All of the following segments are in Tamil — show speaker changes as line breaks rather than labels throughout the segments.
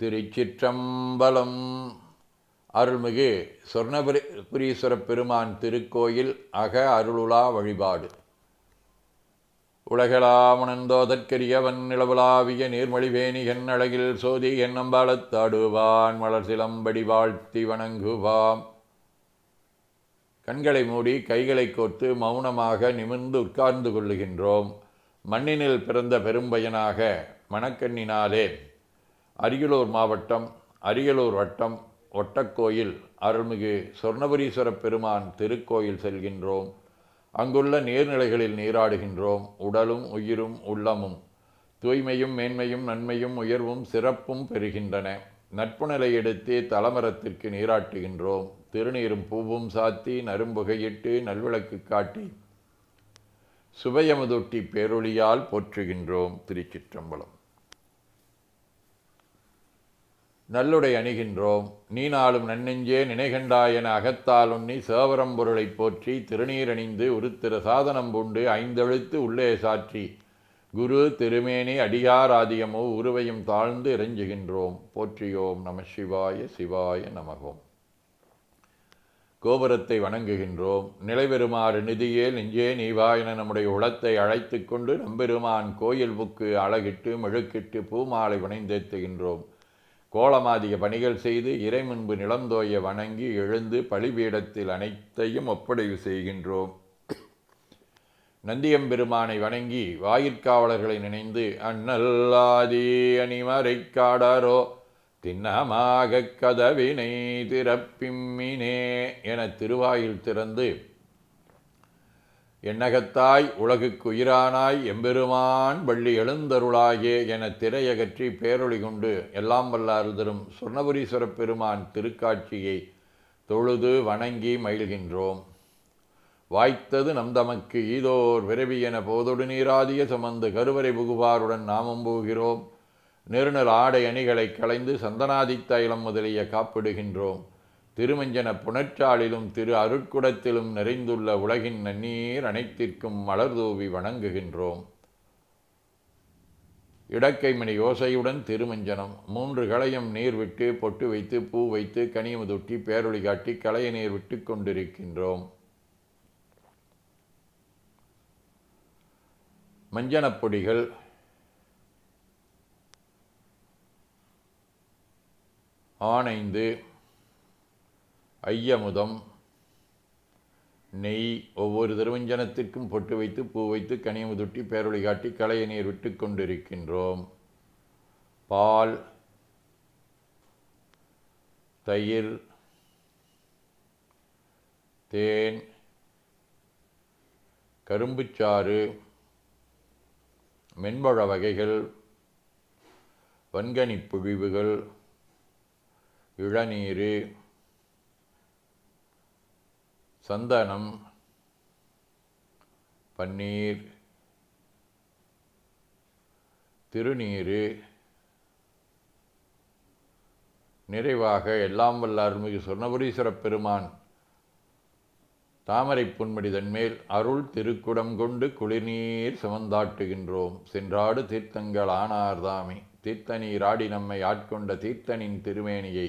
திருச்சிற்றம்பலம். அருள்மிகு சொர்ணபுரீஸ்வர பெருமான் திருக்கோயில் அக அருளுலா வழிபாடு. உலகளாமுணந்தோதற்கரியவன் நிலவுலாவிய நீர்மொழிவேணி என் அழகில் சோதி என்னம்பாலத்தாடுவான் மலர் சிலம்படி வாழ்த்தி வணங்குவாம். கண்களை மூடி கைகளை கோர்த்து மௌனமாக நிமிர்ந்து உட்கார்ந்து கொள்ளுகின்றோம். மண்ணினில் பிறந்த பெரும்பயனாக மணக்கண்ணினாலே அரியலூர் மாவட்டம் அரியலூர் வட்டம் ஒட்டக்கோயில் அருள்மிகு சொர்ணபுரீஸ்வர பெருமான் திருக்கோயில் செல்கின்றோம். அங்குள்ள நீர்நிலைகளில் நீராடுகின்றோம். உடலும் உயிரும் உள்ளமும் தூய்மையும் மேன்மையும் நன்மையும் உயர்வும் சிறப்பும் பெறுகின்றன. நட்புநிலை எடுத்து தலமரத்திற்கு நீராட்டுகின்றோம். திருநீரும் பூவும் சாத்தி நரும்புகையிட்டு நல்விளக்கு காட்டி சுபயமதொட்டி பேரொழியால் போற்றுகின்றோம். திருச்சிற்றம்பலம். நல்லுடை அணிகின்றோம். நீ நாளும் நன்னெஞ்சே நினைகண்டாயென அகத்தால் உண்ணி சேவரம் பொருளைப் போற்றி திருநீரணிந்து உருத்திர சாதனம் பூண்டு ஐந்தெழுத்து உள்ளே சாற்றி. குரு திருமேனி அடியாராதியமோ உருவையும் தாழ்ந்து இறைஞ்சுகின்றோம். போற்றியோம் நம சிவாய சிவாய நமகோம். கோபுரத்தை வணங்குகின்றோம். நிலைபெறுமாறு நிதியே நெஞ்சே நீவா என நம்முடைய உளத்தை அழைத்து கொண்டு நம்பெருமான் கோயில் புக்கு அழகிட்டு மெழுக்கிட்டு பூமாலை வணைந்தேத்துகின்றோம் கோலமாதிக பணிகள் செய்து இறை முன்பு நிலந்தோய வணங்கி எழுந்து பழிபீடத்தில் அனைத்தையும் ஒப்படைவு செய்கின்றோம். நந்தியம்பெருமானை வணங்கி வாயிற்காவலர்களை நினைந்து அண்ணல்லாதி அணிமறை காடாரோ திண்ணமாக கதவினை திறப்பிம்மினே என திருவாயில் திறந்து எண்ணகத்தாய் உலகுக்கு உயிரானாய் எம்பெருமான் வள்ளி எழுந்தருளாயே என திரையகற்றி பேரொளி கொண்டு எல்லாம் வல்லாறு தரும் பெருமான் திருக்காட்சியை தொழுது வணங்கி மகிழ்கின்றோம். வாய்த்தது நம் தமக்கு ஈதோர் விரவி என போதொடு நீராதிய சுமந்து கருவறை புகுவாருடன் நாமம் போகிறோம். நெருநல் ஆடை அணிகளை களைந்து சந்தனாதித்த இளம் முதலிய காப்பிடுகின்றோம். திருமஞ்சன புணர்ச்சாலிலும் திரு அருட்குடத்திலும் நிறைந்துள்ள உலகின் நன்னீர் அனைத்திற்கும் மலர்தூவி வணங்குகின்றோம். இடக்கைமணி யோசையுடன் திருமஞ்சனம். மூன்று களையும் நீர் விட்டு பொட்டு வைத்து பூ வைத்து கனியமுதுட்டி பேரொளி காட்டி களைய நீர் விட்டு கொண்டிருக்கின்றோம். மஞ்சனப்பொடிகள் ஆனைந்து ஐயமுதம். நெய் ஒவ்வொரு திருவஞ்சனத்திற்கும் பொட்டு வைத்து பூ வைத்து கனியமுதுட்டி பேரொழி காட்டி களைய நீர் விட்டு கொண்டிருக்கின்றோம். பால் தயிர் தேன் கரும்புச்சாறு மென்பழ வகைகள் வன்கனி புழிவுகள் இளநீர் சந்தனம் பன்னீர் திருநீர் நிறைவாக எல்லாம் வல்ல அருள்மிகு சொன்னபுரீஸ்வரப் பெருமான் தாமரை புன்மடிதன் மேல் அருள் திருக்குடம் கொண்டு குளிர்நீர் சுமந்தாட்டுகின்றோம். சென்றாடு தீர்த்தங்கள் ஆனார்தாமே. தீர்த்தநீர் ஆடி நம்மை ஆட்கொண்ட தீர்த்தனின் திருமேனியை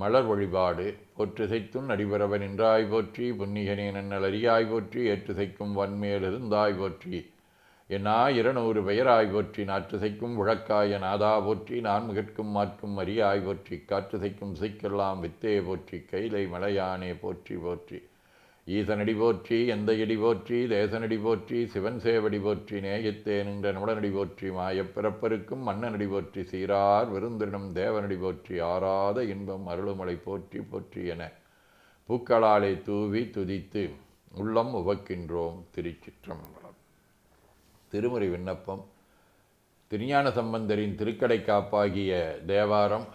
மலர் வழிபாடு போற்றுசைத்தும் நடிபரவன் நின்றாய் போற்றி புன்னிகனே நன்னல் அறியாய் போற்றி ஏற்றுசைக்கும் வன்மேலிருந்தாய் போற்றி. என்னா இருநூறு பெயராய் போற்றி நாற்றுசைக்கும் உழக்காய நாதா போற்றி நான் மிகற்கும் மாற்றும் அரியாய் போற்றி காற்றுசைக்கும் சைக்கெல்லாம் வித்தே போற்றி கைலை மலையானே போற்றி போற்றி. ஈசனடி போற்றி எந்த இடி போற்றி தேசனடி போற்றி சிவன் சேவடி போற்றி நேயத்தே நின்ற போற்றி மாயப்பிறப்பருக்கும் மன்னனடி போற்றி சீரார் விருந்தினம் தேவனடி போற்றி ஆறாத இன்பம் அருளுமலை போற்றி போற்றி என பூக்களாலே தூவி துதித்து உள்ளம் உவக்கின்றோம் திருச்சிற்றம்பலம். திருமுறை விண்ணப்பம். திருஞான சம்பந்தரின் திருக்கடை காப்பாகிய தேவாரம்.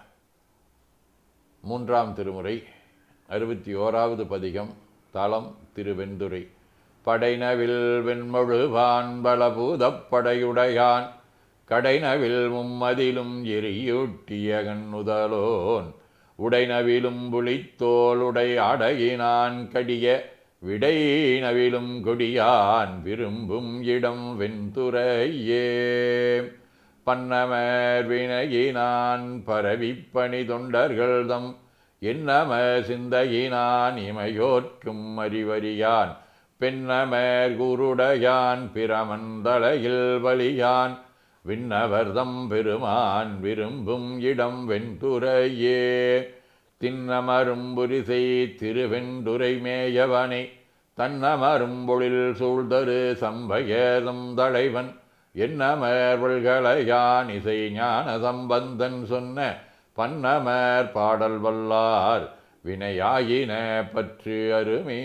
மூன்றாம் திருமுறை அறுபத்தி ஓராவது பதிகம். தலம் திருவெந்துரை படைனவில் வெண்மொழுவான் பலபூதப்படையுடையான் கடைனவில் மும்மதிலும் எரியூட்டிய கண்ணுதலோன் உடைனவிலும் புலித்தோல் அடையினான் கடிய. விடைனவிலும் கொடியான் விரும்பும் இடம் வெண்துறையே. பன்னமர் வினையினான் பரவிப்பணி தொண்டர்கள் தம் என்னம சிந்தையினான் இமையோர்க்கும் அறிவறியான். பெண்ணமர் குருடையான் பிரமந்தலையில் வலியான் விண்ணவர்தம் பெருமான் விரும்பும் இடம் வெண்துறையே. தின்னமரும்புரிசை திருவெண்துரை மேயவனை. தன்னமரும்பொழில் சூழ்தரு சம்பயதம் தலைவன். என்னமர்வள்களையான் இசை ஞான சம்பந்தன் சொன்ன பன்னமர் பாடல் வல்லார் வினையாயின பற்று அருமே.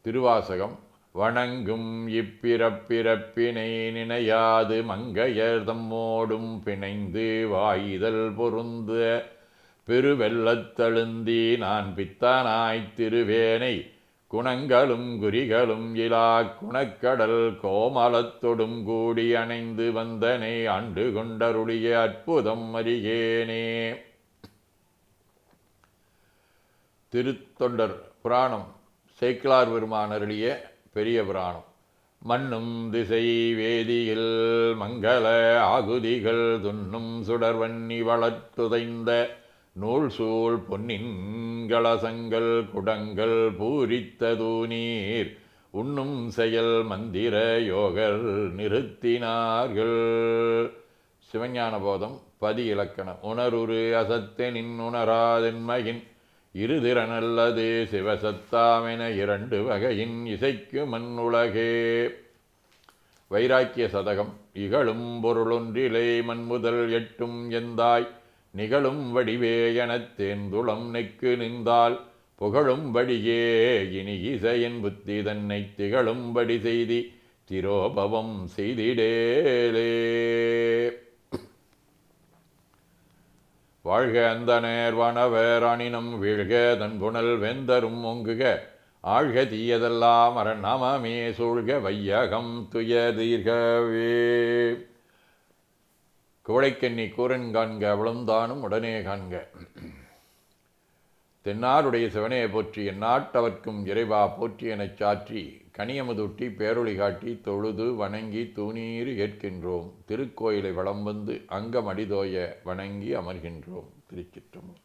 திருவாசகம் வணங்கும் இப்பிறப்பிறப்பினை நினையாது மங்கையர் தம்மோடும் பிணைந்து வாயுதல் பொருந்த. பெருவெள்ளத்தழுந்தி நான் பித்தானாய்த் திருவேனை குணங்களும் குறிகளும் இலா குணக்கடல் கோமலத்தொடும் கூடி அணைந்து வந்தனை அண்டு கொண்டருடைய அற்புதம் அறியேனே. திருத்தொண்டர் புராணம் சேக்கிலார் பெருமானருடைய பெரிய புராணம். மண்ணும் திசை வேதியில் மங்கள ஆகுதிகள் துண்ணும் சுடர்வன்னி வளர்த்துதைந்த நூல் சூழ் பொன்னின் கலசங்கள் குடங்கள் பூரித்தது நீர். உண்ணும் செயல் மந்திர யோகர் நிறுத்தினார்கள். சிவஞான போதம் பதி இலக்கணம் உணருரு அசத்தெனின் உணராதென்மகின் இருதிறனல்லது சிவசத்தாமென இரண்டு வகையின் இசைக்கு மண்ணுலகே வைராக்கிய சதகம் இகழும் பொருளொன்றிலே மண்முதல் எட்டும் எந்தாய். நிகழும் வடிவே எனத் தேர்ந்துளம் நெக்கு நின்றால் புகழும்படியே இனி இசையின் புத்தி தன்னை திகழும்படி செய்தி திரோபவம் செய்திடேலே. வாழ்க அந்த நேர்வனவர் அணினம் வீழ்க தன் புனல் வெந்தரும் ஒங்குக ஆழ்க தீயதெல்லாம் அரணாமே சூழ்க வையகம் துயதீர்கவே குவளைக்கண்ணி கூரன் காண்க அவளுந்தானும் உடனே காண்க. தென்னாருடைய சிவனையை போற்றி எந்நாட்டவர்க்கும் இறைவா போற்றி எனச் சாற்றி கனியமுதுட்டி பேரொளி காட்டி தொழுது வணங்கி தூணீர் ஏற்கின்றோம். திருக்கோயிலை வளம் வந்து அங்கம் அடிதோய வணங்கி அமர்கின்றோம். திருச்சிற்றம்பலம்.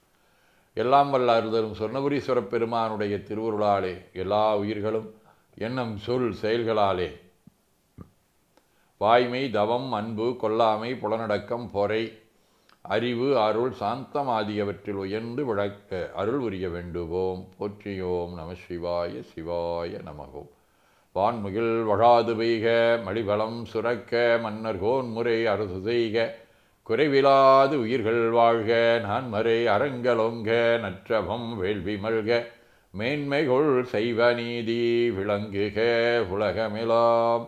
எல்லாம் வல்ல அறுதரும் சொர்ணபுரீஸ்வரப் பெருமானுடைய திருவுருளாலே எல்லா உயிர்களும் எண்ணம் சொல் செயல்களாலே வாய்மை தவம் அன்பு கொல்லாமை புலனடக்கம் பொறை அறிவு அருள் சாந்தம் ஆகியவற்றில் உயர்ந்து விளக்க அருள் உரிய வேண்டுவோம். போற்றியோம் நம சிவாய சிவாய நமகோம் வான்முகில் வழாது பெய்க மடிபலம் சுரக்க மன்னர் கோன்முறை அரசு செய்க. குறைவிலாது உயிர்கள் வாழ்க நான்மறை அறங்கலொங்க நற்றபம் வேள்வி மல்க. மேன்மைகொள் செய்வ நீதி விளங்குக உலகமெலாம்.